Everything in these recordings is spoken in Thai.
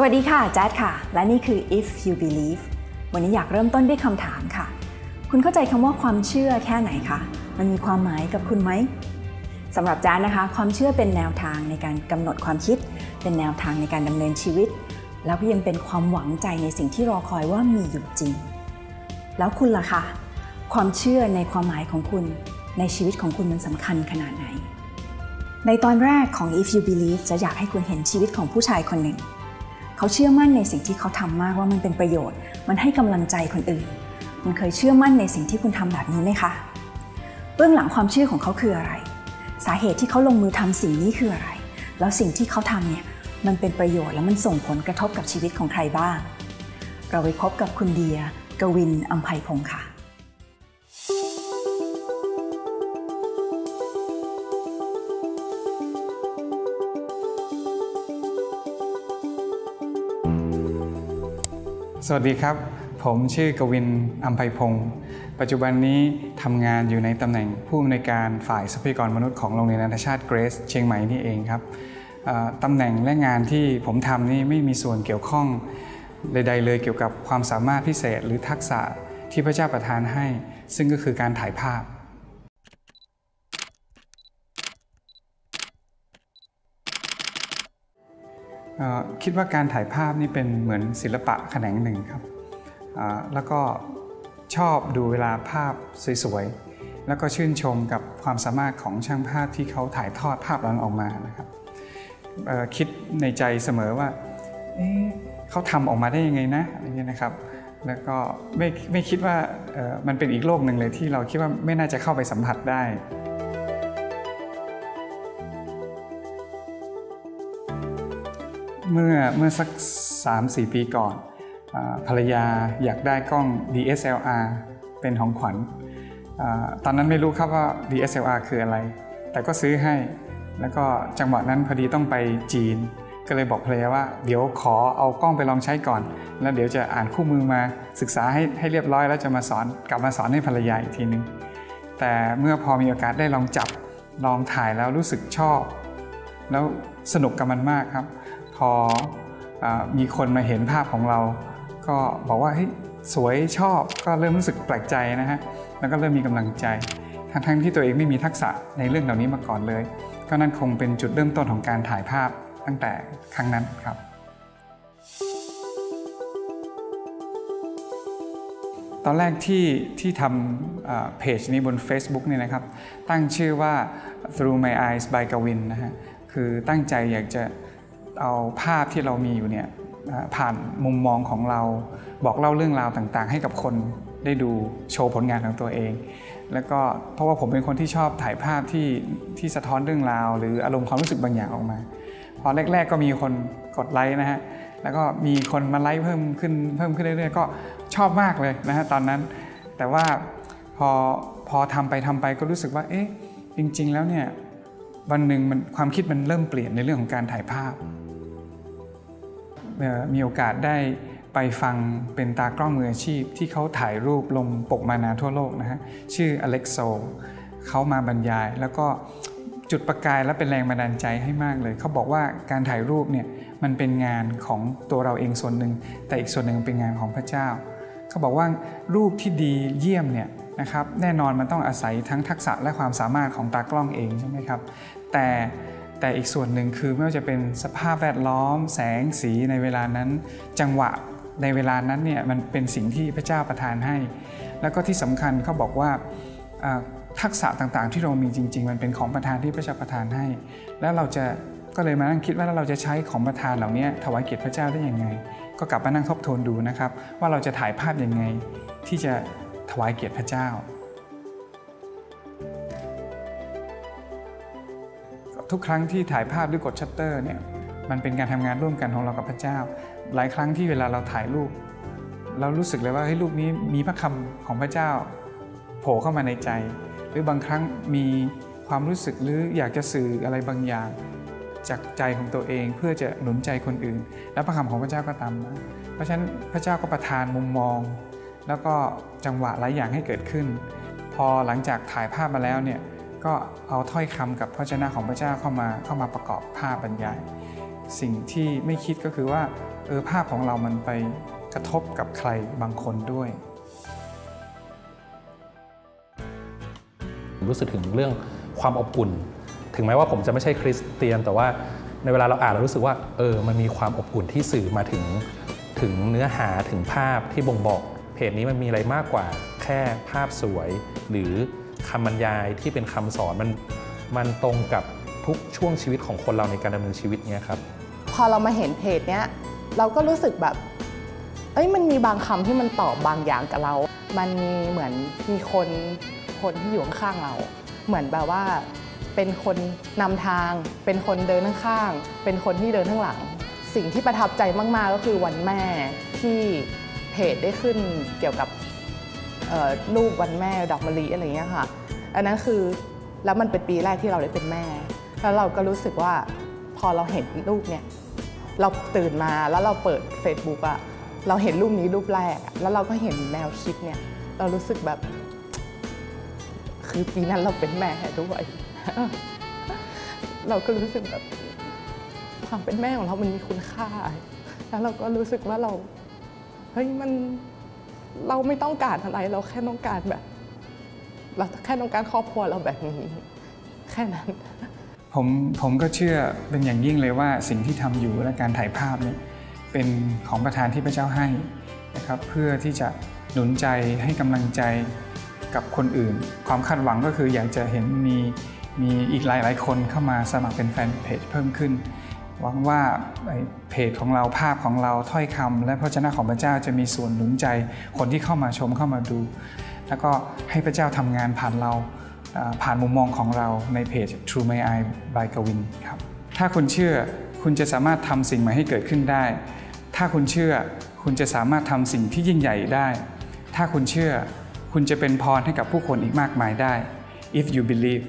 สวัสดีค่ะแจ๊ดค่ะ และนี่คือ if you believe วันนี้อยากเริ่มต้นด้วยคำถามค่ะ คุณเข้าใจคำว่าความเชื่อแค่ไหนคะ มันมีความหมายกับคุณไหมสำหรับแจ๊ดนะคะ ความเชื่อเป็นแนวทางในการกำหนดความคิด เป็นแนวทางในการดำเนินชีวิต แล้วก็ยังเป็นความหวังใจในสิ่งที่รอคอยว่ามีอยู่จริง แล้วคุณล่ะคะความเชื่อในความหมายของคุณ ในชีวิตของคุณมันสำคัญขนาดไหน ในตอนแรกของ If You Believe จะอยากให้คุณเห็นชีวิตของผู้ชายคนหนึ่ง เขาเชื่อมั่นในสิ่งที่เขาทำมากว่ามันเป็นประโยชน์ มันให้กำลังใจคนอื่น คุณเคยเชื่อมั่นในสิ่งที่คุณทำแบบนี้ไหมคะ เบื้องหลังความเชื่อของเขาคืออะไร สาเหตุที่เขาลงมือทำสิ่งนี้คืออะไร แล้วสิ่งที่เขาทำเนี่ยมันเป็นประโยชน์และมันส่งผลกระทบกับชีวิตของใครบ้าง เราไปพบกับคุณเดีย กวินอัมภัยพงศ์ค่ะ สวัสดีครับ ผมชื่อกวินอัมภัยพงศ์ปัจจุบันนี้ทำงานอยู่ในตำแหน่งผู้อำนวยการฝ่ายทรัพยากรมนุษย์ของโรงเรียนนานาชาติเกรซเชียงใหม่นี่เองครับตำแหน่งและงานที่ผมทำนี่ไม่มีส่วนเกี่ยวข้องใดๆเลยเกี่ยวกับความสามารถพิเศษหรือทักษะที่พระเจ้าประทานให้ ซึ่งก็คือการถ่ายภาพ คิดว่าการถ่ายภาพนี่เป็นเหมือนศิลปะแขนงหนึ่งครับแล้วก็ชอบดูเวลาภาพสวยๆ แล้วก็ชื่นชมกับความสามารถของช่างภาพที่เขาถ่ายทอดภาพนั้นออกมานะครับคิดในใจเสมอว่าเเขาทำออกมาได้ยังไงนะอะไรเงี้ยนะครับ แล้วก็ไม่ไม่คิดว่ามันเป็นอีกโลกหนึ่งเลยที่เราคิดว่าไม่น่าจะเข้าไปสัมผัสได้ เมื่อเมื่อสัก 3-4 ปีก่อนภรรยาอยากได้กล้อง DSLR เป็นของขวัญตอนนั้นไม่รู้ครับว่า DSLR คืออะไร แต่ก็ซื้อให้ แล้วก็จังหวะนั้นพอดีต้องไปจีน ก็เลยบอกภรรยาว่าเดี๋ยวขอเอากล้องไปลองใช้ก่อน แล้วเดี๋ยวจะอ่านคู่มือมาศึกษาให้ให้เรียบร้อย แล้วจะมาสอนกลับมาสอนให้ภรรยาอีกทีนึง แต่เมื่อพอมีโอกาสได้ลองจับลองถ่ายแล้วรู้สึกชอบ แล้วสนุกกับมันมากครับ พออมีคนมาเห็นภาพของเรา ก็บอกว่าเฮ้ยสวยชอบก็เริ่มรู้สึกแปลกใจนะฮะแล้วก็เริ่มมีกำลังใจ ทั้งทั้งที่ตัวเองไม่มีทักษะในเรื่องเหล่านี้มาก่อนเลย ก็นั่นคงเป็นจุดเริ่มต้นของการถ่ายภาพตั้งแต่ครั้งนั้นครับ ตอนแรกที่ที่ทำเพจนี้บน Facebook เนี่ยนะครับ ตั้งชื่อว่า Through My Eyes by Gavin นะฮะคือตั้งใจอยากจะ เอาภาพที่เรามีอยู่เนี่ยผ่านมุมมองของเราบอกเล่าเรื่องราวต่างๆ ให้กับคนได้ดูโชว์ผลงานของตัวเอง แล้วก็เพราะว่าผมเป็นคนที่ชอบถ่ายภาพที่ที่สะท้อนเรื่องราว หรืออารมณ์ความรู้สึกบางอย่างออกมา พอแรก ๆ ก็มีคนกดไลค์นะฮะแล้วก็มีคนมาไลค์เพิ่มขึ้นเพิ่มขึ้นเรื่อยๆก็ชอบมากเลยนะฮะตอนนั้น แต่ว่าพอพอทำไปทำไปก็รู้สึกว่าเอ๊ะจริง ๆ แล้วเนี่ยวันหนึ่งมันความคิดมันเริ่มเปลี่ยนในเรื่องของการถ่ายภาพ มีโอกาสได้ไปฟังเป็นตากล้องมืออาชีพ ที่เขาถ่ายรูปลงปกมานาทั่วโลกนะฮะชื่ออเล็กโซเขามาบรรยาย แล้วก็จุดประกายและเป็นแรงบันดาลใจให้มากเลย เขาบอกว่าการถ่ายรูปเนี่ยมันเป็นงานของตัวเราเองส่วนหนึ่ง แต่อีกส่วนหนึ่งเป็นงานของพระเจ้า เขาบอกว่ารูปที่ดีเยี่ยมเนี่ยนะครับแน่นอนมันต้องอาศัยทั้งทักษะและความสามารถของตากล้องเองใช่ไหมครับแต่ แต่อีกส่วนหนึ่งคือไม่ว่าจะเป็นสภาพแวดล้อม แสงสีในเวลานั้น จังหวะในเวลานั้นเนี่ยมันเป็นสิ่งที่พระเจ้าประทานให้ แล้วก็ที่สำคัญเขาบอกว่าทักษะต่างๆ ที่เรามีจริง ๆ มันเป็นของประทานที่พระเจ้าประทานให้ แล้วเราจะก็เลยมานั่งคิดว่าเราจะใช้ของประทานเหล่านี้ถวายเกียรติพระเจ้าได้ยังไง ก็กลับมานั่งทบทวนดูนะครับ ว่าเราจะถ่ายภาพยังไง ที่จะถวายเกียรติพระเจ้า ทุกครั้งที่ถ่ายภาพด้วยกดชัตเตอร์เนี่ยมันเป็นการทำงานร่วมกันของเรากับพระเจ้า หลายครั้งที่เวลาเราถ่ายรูป เรารู้สึกเลยว่าเฮ้ยรูปนี้มีพระคำของพระเจ้า โผล่เข้ามาในใจ หรือบางครั้งมีความรู้สึกหรืออยากจะสื่ออะไรบางอย่าง จากใจของตัวเองเพื่อจะหนุนใจคนอื่น แล้วพระคำของพระเจ้าก็ตามมาเพราะฉะนั้นพระเจ้าก็ประทานมุมมอง แล้วก็จังหวะหลายอย่างให้เกิดขึ้น พอหลังจากถ่ายภาพมาแล้วเนี่ย ก็เอาถ้อยคำกับพระเจ้าของพระเจ้าเข้ามาเข้ามาประกอบภาพบรรยาย สิ่งที่ไม่คิดก็คือว่าเออภาพของเรามันไปกระทบกับใครบางคนด้วย รู้สึกถึงเรื่องความอบอุ่น ถึงแม้ว่าผมจะไม่ใช่คริสเตียน แต่ว่าในเวลาเราอ่านเรารู้สึกว่าเออมันมีความอบอุ่นที่สื่อมาถึงถึงเนื้อหาถึงภาพที่บ่งบอก เพจนี้มันมีอะไรมากกว่าแค่ภาพสวยหรือ คำบรรยายที่เป็นคำสอนมันมันตรงกับทุกช่วงชีวิตของคนเราในการดำเนินชีวิตเนี้ยครับ พอเรามาเห็นเพจเนี้ยเราก็รู้สึกแบบเอ้ยมันมีบางคำที่มันตอบบางอย่างกับเรา มันมีเหมือนมีคนคนที่อยู่ข้างเรา เหมือนแบบว่าเป็นคนนำทาง เป็นคนเดินข้างๆเป็นคนที่เดินข้างหลัง สิ่งที่ประทับใจมาก ๆ ก็คือวันแม่ที่เพจได้ขึ้นเกี่ยวกับ รูปวันแม่ดอกมะลิอะไรอย่างเงี้ยค่ะ อันนั้นคือแล้วมันเป็นปีแรกที่เราได้เป็นแม่ แล้วเราก็รู้สึกว่าพอเราเห็นรูปเนี่ยเราตื่นมาแล้วเราเปิด Facebook อะเราเห็นรูปนี้รูปแรก แล้วเราก็เห็นแนวคิดเนี่ยเรารู้สึกแบบ คือปีนั้นเราเป็นแม่ด้วยเราก็รู้สึกแบบความเป็นแม่ของเรามันมีคุณค่า แล้วเราก็รู้สึกว่าเรา เฮ้ยมัน เราไม่ต้องการอะไร เราแค่ต้องการแบบ เราแค่ต้องการครอบครัวเราแบบนี้ แค่นั้น ผมผมก็เชื่อเป็นอย่างยิ่งเลยว่าสิ่งที่ทำอยู่และการถ่ายภาพเนี่ยเป็นของประธานที่พระเจ้าให้นะครับ เพื่อที่จะหนุนใจให้กำลังใจกับคนอื่น ความคาดหวังก็คืออยากจะเห็นมีมีอีกหลาย ๆ คนเข้ามาสมัครเป็นแฟนเพจเพิ่มขึ้น หวังว่าเพจของเราภาพของเราถ้อยคำและพระเจ้าของพระเจ้าจะมีส่วนหนุนใจคนที่เข้ามาชมเข้ามาดู แล้วก็ให้พระเจ้าทำงานผ่านเราอ่าผ่านมุมมองของเราในเพจ True My Eye by Gavin ครับถ้าคุณเชื่อคุณจะสามารถทำสิ่งใหม่ให้เกิดขึ้นได้ ถ้าคุณเชื่อคุณจะสามารถทำสิ่งที่ยิ่งใหญ่ได้ ถ้าคุณเชื่อคุณจะเป็นพรให้กับผู้คนอีกมากมายได้ if you believe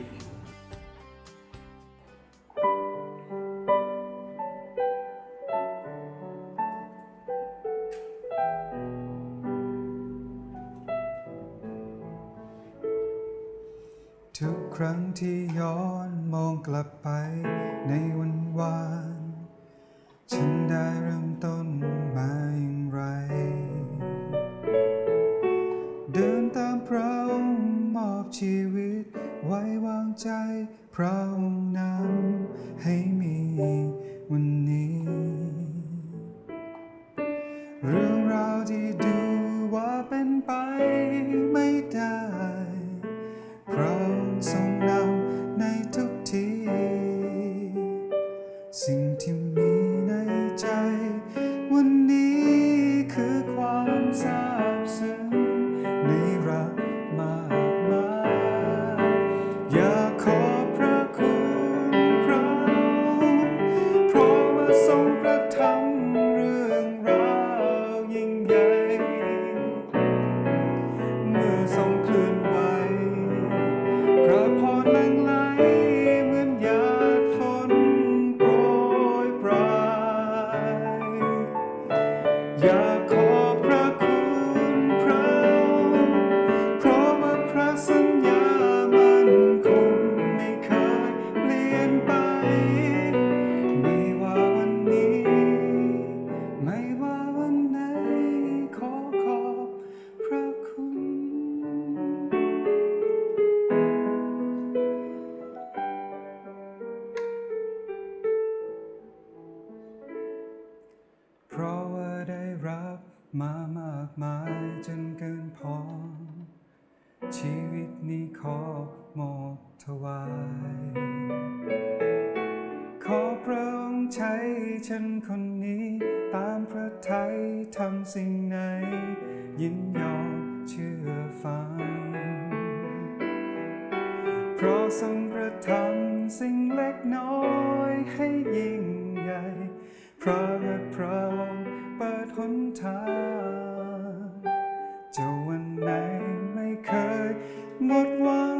ครั้งที่ย้อนมองกลับไปในวันวาน ฉันได้เริ่มต้นมาอย่างไร เดินตามพระองค์มอบชีวิต ไว้วางใจพระองค์นำให้มีวันนี้ เรื่องราวที่ดูว่าเป็นไปไม่ได้ ระ ใช้ฉันคนนี้ ตามพระทัยทำสิ่งไหน ยินยอมเชื่อฟัง เพราะทรงกระทำสิ่งเล็กน้อยให้ยิ่งใหญ่เพราะและพระองค์เปิดหนทางจะวันไหนไม่เคยหมดหวัง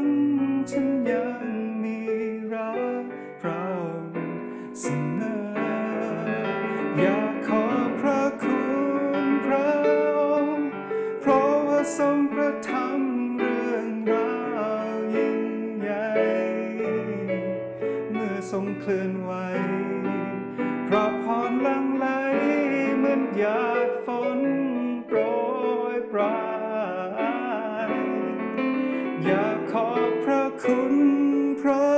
เคลื่อนไหวเพราะพรลังไหลเหมือนหยาดฝนโปรยปรายอยากขอบพระคุณพระ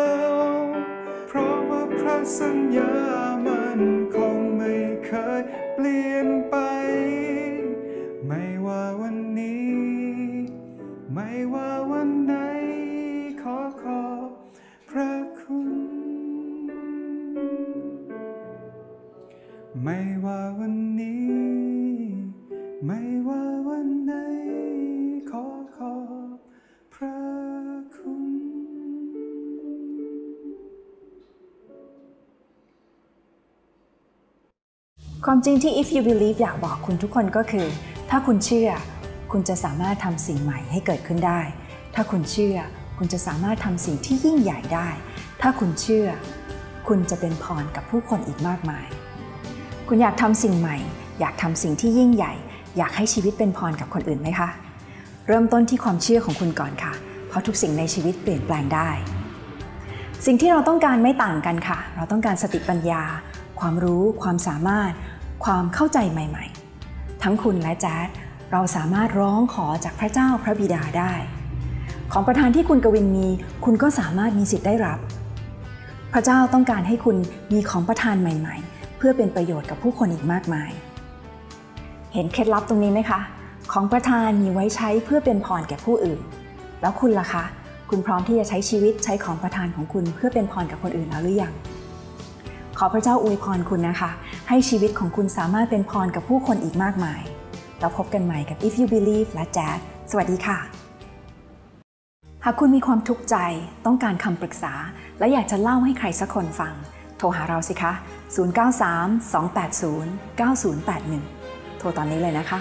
เพราะว่าพระสั จริงที่ if you believe อยากบอกคุณทุกคนก็คือ ถ้าคุณเชื่อ คุณจะสามารถทำสิ่งใหม่ให้เกิดขึ้นได้ ถ้าคุณเชื่อ คุณจะสามารถทำสิ่งที่ยิ่งใหญ่ได้ ถ้าคุณเชื่อ คุณจะเป็นพรกับผู้คนอีกมากมาย คุณอยากทำสิ่งใหม่ อยากทำสิ่งที่ยิ่งใหญ่ อยากให้ชีวิตเป็นพรกับคนอื่นไหมคะ เริ่มต้นที่ความเชื่อของคุณก่อนค่ะ เพราะทุกสิ่งในชีวิตเปลี่ยนแปลงได้ สิ่งที่เราต้องการไม่ต่างกันค่ะ เราต้องการสติปัญญา ความรู้ ความสามารถ ความเข้าใจใหม่ๆ ทั้งคุณและแจ๊ดเราสามารถร้องขอจากพระเจ้าพระบิดาได้ ของประทานที่คุณกวินมี คุณก็สามารถมีสิทธิ์ได้รับ พระเจ้าต้องการให้คุณมีของประทานใหม่ ๆ เพื่อเป็นประโยชน์กับผู้คนอีกมากมาย เห็นเคล็ดลับตรงนี้ไหมคะ ของประทานมีไว้ใช้เพื่อเป็นพรแก่ผู้อื่น แล้วคุณล่ะคะ คุณพร้อมที่จะใช้ชีวิตใช้ของประทานของคุณเพื่อเป็นพรกับคนอื่นแล้วหรือยัง ขอพระเจ้าอวยพรคุณนะคะ ให้ชีวิตของคุณสามารถเป็นพรกับผู้คนอีกมากมาย แล้วพบกันใหม่กับ If You Believe และแจ๊ดสวัสดีค่ะ หากคุณมีความทุกข์ใจ ต้องการคำปรึกษา และอยากจะเล่าให้ใครสักคนฟัง โทรหาเราสิคะ 093 280 9081 โทรตอนนี้เลยนะคะ